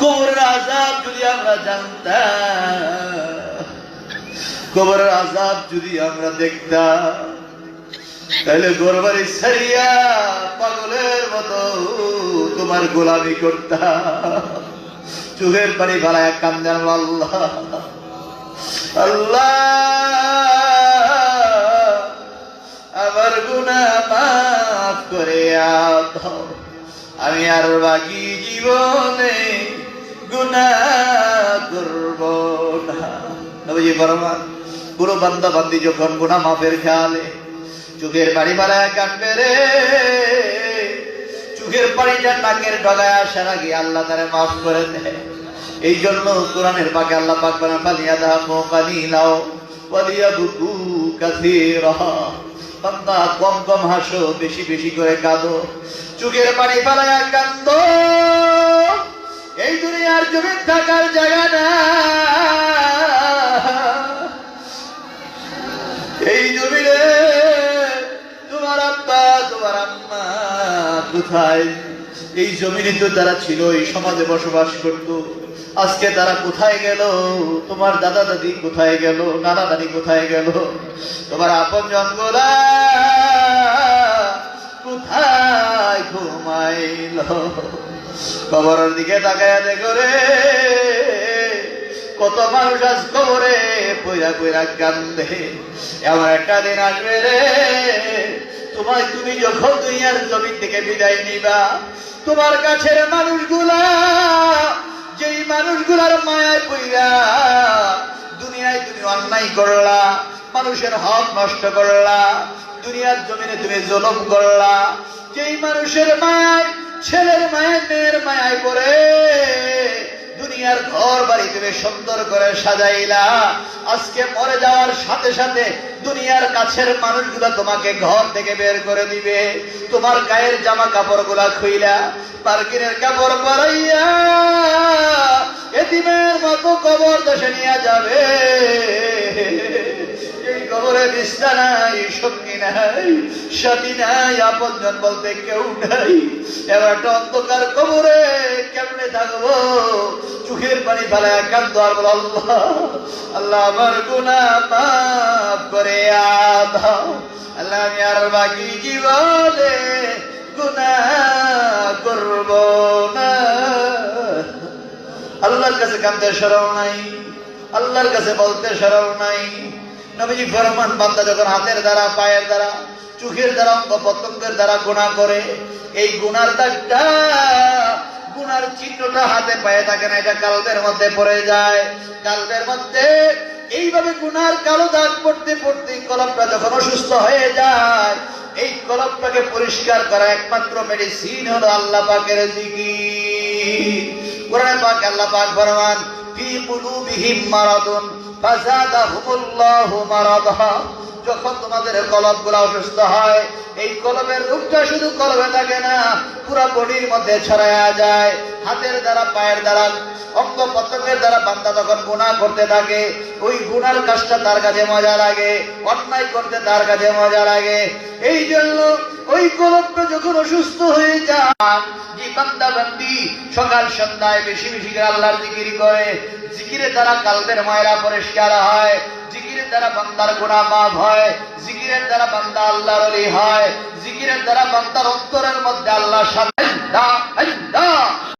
কবরের আজাব যদি আমরা জানতাম, কবরের আজাব যদি আমরা দেখতাম, তাহলে গোরবারি সারিয়া পাগলের মতো তোমার গোলামি করতাম। চোখের পানি ভাড়ায় কান্দান আল্লাহ। আল্লাহ, আমার গুণা মাফ করে আমি আর বাকি জীবনে না ফরমান পুরো বান্দা বান্দি যখন গুণা মাফের খেয়ালে চোখের বাড়ি বাড়ায় কাটবে রে, চোখের পানিটা নাকের ডগায় আসার আগে আল্লাহ তারে মাফ করে দেয় এই জন্য কোরআনের পাকে আল্লাহ পাক বানা পালিয়া দা মো পানি নাও পালিয়া বুকু কাসির। বান্দা, কম কম হাসো, বেশি বেশি করে কাঁদো। চোখের পানি পালায়া কান্দ এই জমিনে তোমার আব্বা, তোমার আম্মা কোথায়? এই জমিনে তো তারা ছিল, এই সমাজে বসবাস করত। আজকে তারা কোথায় গেল? তোমার দাদা দাদি কোথায় গেল? নানা দাদি কোথায় গেল? তোমার আপন জনগোলা কোথায় ঘুমাইল? কবরের দিকে তাকায় দেখো রে। কত মানুষ আজ কবরে পয়রা পয়রা কান্দে। এমন একটা দিন আসবে রে। তোমার তুমি যখন দুনিয়ার জমি থেকে বিদায় নিবা, তোমার কাছের মানুষগুলা, যেই মানুষগুলার মায়ায় পইরা দুনিয়ায় তুমি অন্যায় করলা, মানুষের হক নষ্ট করলা, দুনিয়ার জমিনে তুমি জলম করলা, যেই মানুষের মায়ায়, ছেলের মায়ের মেয়ের মায়ায় পড়ে দুনিয়ার ঘর বাড়ি তুমি সুন্দর করে সাজাইলা। আজকে মরে যাওয়ার সাথে সাথে দুনিয়ার কাছের মানুষগুলা তোমাকে ঘর থেকে বের করে দিবে। তোমার গায়ের জামা কাপড়গুলা খুইলা, পার্কিনের কাপড় পরাইয়া এতিমের মতো কবর দেশে নিয়ে যাবে। এই কবরে বিস্তা নাই, সঙ্গী নাই, সাথী নাই, আপনজন বলতে কেউ নাই। এবার অন্ধকার কবরে কেমনে থাকব? চোখের পানি ফেলা কান্দ আর বলো, আল্লাহ আল্লাহ আমার গুণা মাফ করে আদাও আল্লাহ, আমি আর বাকি জীবনে গুণা করব না। আল্লাহর কাছে কান্দে সরল নাই, আল্লাহর কাছে বলতে সরল নাই। নবীজি ফরমান বান্দা যখন হাতের দ্বারা, পায়ের দ্বারা, চোখের দ্বারা অঙ্গ প্রত্যঙ্গের দ্বারা গুণা করে, এই গুণার দাগটা গুনার চিহ্নটা হাতে পায়ে থাকে না, এটা কালবের মধ্যে পড়ে যায়। কালবের মধ্যে এইভাবে গুনার কালো দাগ পড়তে পড়তে কলমটা যখন অসুস্থ হয়ে যায়, এই কলমটাকে পরিষ্কার করা একমাত্র মেডিসিন হলো আল্লাহ পাকের জিকির। কোরআনে পাক আল্লাহ পাক ফরমান, ফি কুলুবিহিম মারাদুন ফাযাদাহুমুল্লাহু মারাদা যখন তোমাদের কলবগুলা অসুস্থ হয়, এই কলবের রূপটা শুধু কলবে থাকে না, পুরো বডির মধ্যে ছড়ায়া যায়। হাতের দ্বারা, পায়ের দ্বারা অঙ্গ প্রত্যঙ্গের দ্বারা বান্দা তখন গুণা করতে থাকে। ওই গুনার কাজটা তার কাছে মজা লাগে, অন্যায় করতে তার কাছে মজা লাগে। এই জন্য ওই কলমটা যখন অসুস্থ হয়ে যায় যে বান্দা বান্দি সকাল সন্ধ্যায় বেশি বেশি করে আল্লাহর জিকির করে। জিকিরের দ্বারা কালবের ময়লা পরিষ্কার হয়। জিকিরের দ্বারা বান্দার গুণা মাফ হয়, জিকিরের দ্বারা বান্দা আল্লাহর অলি হয়, জিকিরের দ্বারা বান্দার অন্তরের মধ্যে আল্লাহ সাথে